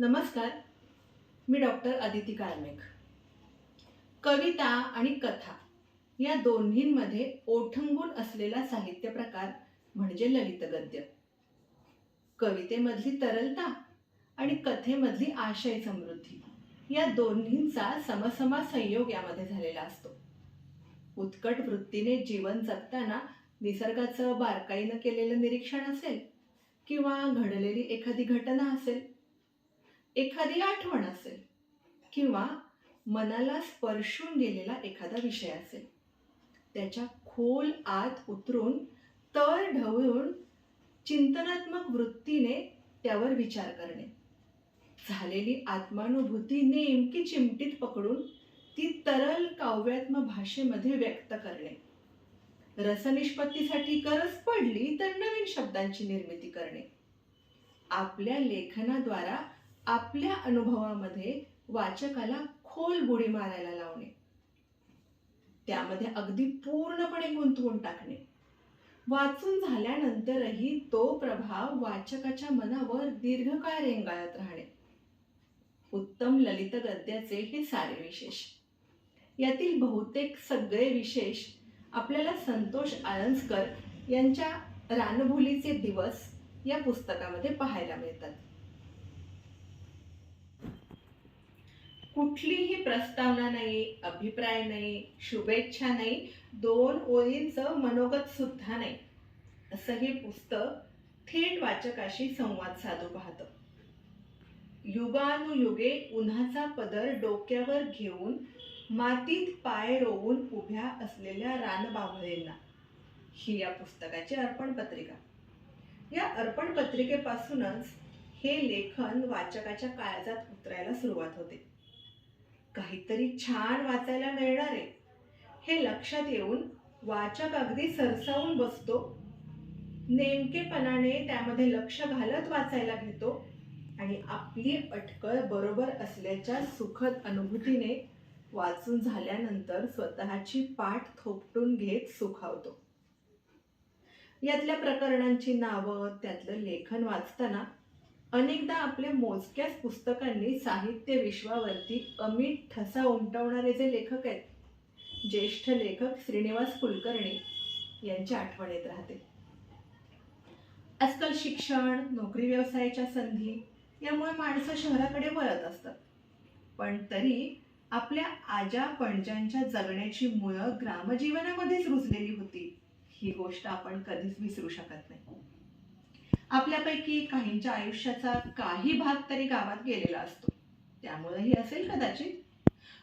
नमस्कार मी डॉक्टर अदिती कार्मेक कविता आणि कथा या दोन्हींमध्ये ओठंबून असलेला साहित्य प्रकार म्हणजे ललित गद्य कवितेमधली तरलता आणि कथेमधली आशय समृद्धी या दोन्हींचा समसमा संयोग यामध्ये झालेला असतो. उत्कट वृत्तीने जीवन जगताना निसर्गाचं बारकाईनं केलेलं निरीक्षण असेल किंवा घडलेली एखादी घटना असेल एखादी आठवण असेल किंवा मनाला स्पर्शून गेलेला एखादा विषय असेल त्याच्या खोल आत उतरून तळ ढवळून चिंतनात्मक वृत्तीने त्यावर विचार करणे. झालेली आत्मानुभूती नेमकी चिमटीत पकडून ती तरल काव्यात्म भाषेमध्ये व्यक्त करणे. रसनिष्पत्तीसाठी गरज पडली तर नवीन शब्दांची निर्मिती करणे. आपल्या लेखनाद्वारा आपल्या अनुभवामध्ये वाचकाला खोल बुडी मारायला लावणे. त्यामध्ये अगदी पूर्णपणे गुंतवून टाकणे. वाचून झाल्यानंतरही तो प्रभाव वाचकाच्या मनावर दीर्घकाळ रेंगाळत राहणे. उत्तम ललित गद्याचे हे सारे विशेष. यातील बहुतेक सगळे विशेष आपल्याला संतोष आळंजकर यांच्या रानभुलीचे दिवस या पुस्तकामध्ये पाहायला मिळतात. कुठलीही प्रस्तावना नाही अभिप्राय नाही शुभेच्छा नाही दोन ओळींचं मनोगत सुद्धा नाही. असं हे पुस्तक थेट वाचकाशी संवाद साधू पाहतं. युगानुयुगे उन्हाचा पदर डोक्यावर घेऊन मातीत पाय रोवून उभ्या असलेल्या रानबाभळेंना ही या पुस्तकाची अर्पण पत्रिका. या अर्पण पत्रिकेपासूनच हे लेखन वाचकाच्या काळजात उतरायला सुरुवात होते. काहीतरी छान वाचायला मिळणार आहे. हे लक्षात येऊन वाचक अगदी सरसावून बसतो. नेमकेपणाने त्यामध्ये लक्ष घालत वाचायला घेतो आणि आपली अटकळ बरोबर असल्याच्या सुखद अनुभूतीने वाचून झाल्यानंतर स्वतःची पाठ थोपटून घेत सुखावतो. यातल्या प्रकरणांची नावं त्यातलं लेखन वाचताना अनेकदा आपल्या मोजक्याच पुस्तकांनी साहित्य विश्वावरती अमिट ठसा उमटवणारे जे लेखक आहेत ज्येष्ठ लेखक श्रीनिवास कुलकर्णी यांची आठवण येत राहते. आजकाल शिक्षण नोकरी व्यवसायाच्या संधी यामुळे माणसं शहराकडे वळत असतात. पण तरी आपल्या आजा पणजांच्या जगण्याची मुळं ग्रामजीवनामध्येच रुजलेली होती ही गोष्ट आपण कधीच विसरू शकत नाही. आपल्यापैकी काहींच्या आयुष्याचा काही भाग तरी गावात गेलेला असतो. त्यामुळेही असेल कदाचित.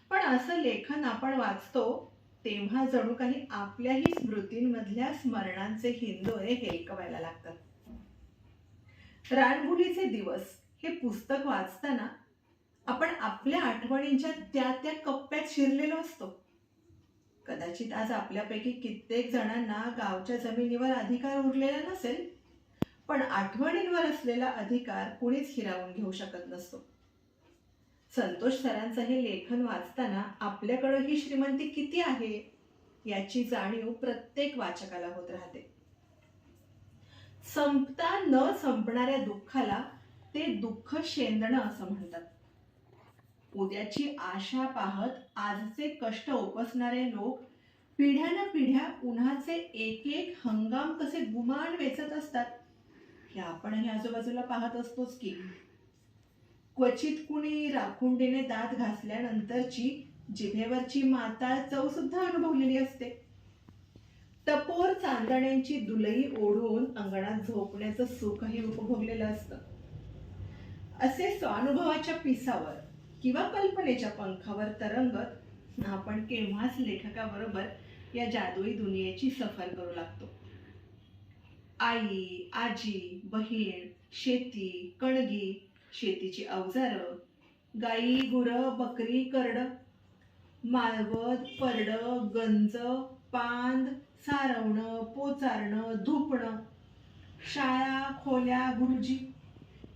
पण असं लेखन आपण वाचतो तेव्हा जणू काही आपल्याही स्मृतींमधल्या स्मरणांचे हिंदोरे हेलकवायला लागतात. रानभुलीचे दिवस हे पुस्तक वाचताना आपण आपल्या आठवणींच्या त्या त्या कप्प्यात शिरलेलो असतो. कदाचित आज आपल्यापैकी कित्येक जणांना गावच्या जमिनीवर अधिकार उरलेला नसेल पण आठवणींवर असलेला अधिकार कुणीच हिरावून घेऊ शकत नसतो. संतोष सरांचं हे लेखन वाचताना आपल्याकडं ही श्रीमंती किती आहे याची जाणीव प्रत्येक वाचकाला होत राहते. संपता न संपणाऱ्या दुःखाला ते दुःख शेंदणं असं म्हणतात. उद्याची आशा पाहत आजचे कष्ट उपसणारे लोक पिढ्यान पिढ्या उन्हाचे एक एक हंगाम कसे गुमान वेचत असतात. हे आपणही आजूबाजूला पाहत असतोच की क्वचित कुणी राखुंडीने दात घासल्यानंतरची जिभेवरची माताळ चव सुद्धा अनुभवलेली असते. टपोर चांदण्यांची दुलई ओढून अंगणात झोपण्याचं सुखही उपभोगलेलं असतं. असे स्वानुभवाच्या पिसावर किंवा कल्पनेच्या पंखावर तरंगत आपण केव्हाच लेखकाबरोबर या जादुई दुनियेची सफर करू लागतो. आई आजी बहीण शेती कणगी शेतीची अवजारं गाई गुरं बकरी करड माळवत परड गंज पांद सारवणं पोचारणं धुपणं शाळा खोल्या गुरुजी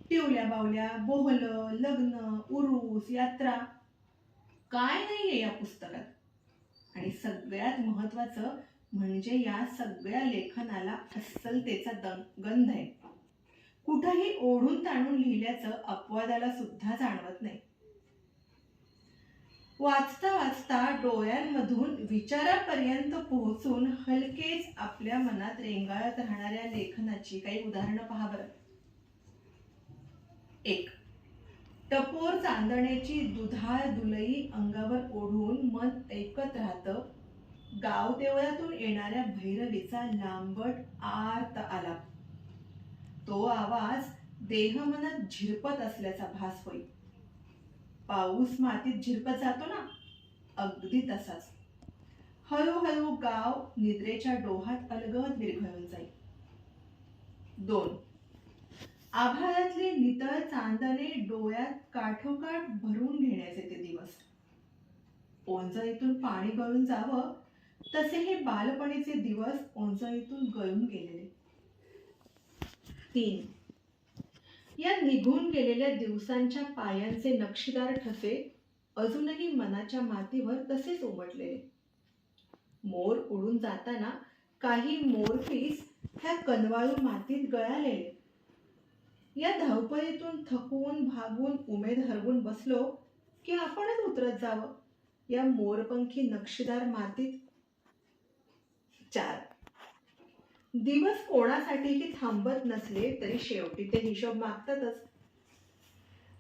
टिवल्या बावल्या बोहलं लग्न उरूस यात्रा. काय नाहीये या पुस्तकात? आणि सगळ्यात महत्वाचं म्हणजे या सगळ्या लेखनाला अस्सलतेचा दं- गंध आहे. कुठंही ओढून ताणून लिहिल्याचं अपवादाला सुद्धा जाणवत नाही. वाचता वाचता डोळ्यांमधून विचारापर्यंत पोहोचून हलकेच आपल्या मनात रेंगाळत राहणाऱ्या लेखनाची काही उदाहरणं पहा बरं. एक टपोर चांदण्याची दुधाळ दुलई अंगावर ओढून मन ऐकत राहतं गाव देवळातून येणाऱ्या भैरवीचा लांबट आर्त आला. तो आवाज देहमनात झिरपत असल्याचा भास होई. पाऊस मातीत झिरपत जातो ना? अगदी तसाच. हळूहळू गाव निद्रेच्या डोहात अलगद विरघळून जाई. दोन. आभाळातले नितळ चांदणे डोळ्यात काठोकाठ भरून घेण्याचे ते दिवस. ओंजळीतून पाणी गळून जावं तसे हे बालपणीचे दिवस ओंजळीतून गळून गेलेले. तीन. या निघून गेलेल्या दिवसांच्या पायांचे नक्षीदार ठसे अजूनही मनाच्या मातीवर तसेच उमटलेले. मोर उडून जाताना काही मोरपीस ह्या कनवाळू मातीत गळालेले. या धावपळीतून थकून भागून उमेद हरवून बसलो की आपणच उतरत जावं. या मोरपंखी नक्षीदार मातीत चार. दिवस कोणासाठीही थांबत नसले तरी शेवटी ते हिशोब मागतातच.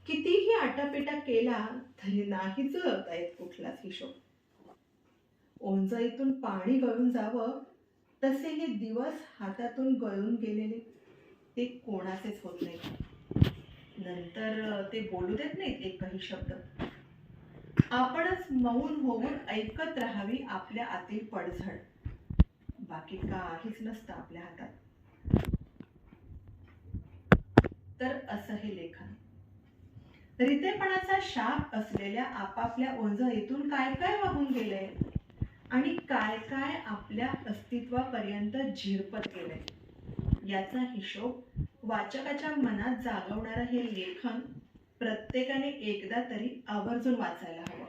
कितीही आटापिटा केला तरी नाही जुळवता येत कुठलाच हिशोब. ओंजळीतून पाणी गळून जावं तसे हे दिवस हातातून गळून गेलेले ते कोणाचेच होत नाही. नंतर ते बोलू देत नाहीत एकही शब्द. आपणच मौन होऊन ऐकत राहावी आपल्या आतील पडझड. बाकी काहीच नसतं आपल्या हातात. तर असं हे लेखन. रितेपणाचा शाप असलेल्या आपापल्या ओंजळीतून काय काय वाहून गेलंय? आणि काय काय आपल्या अस्तित्वापर्यंत झिरपत गेलंय? याचा हिशोब वाचकाच्या मनात जागवणारं हे लेखन प्रत्येकाने एकदा तरी आवर्जून वाचायला हवं.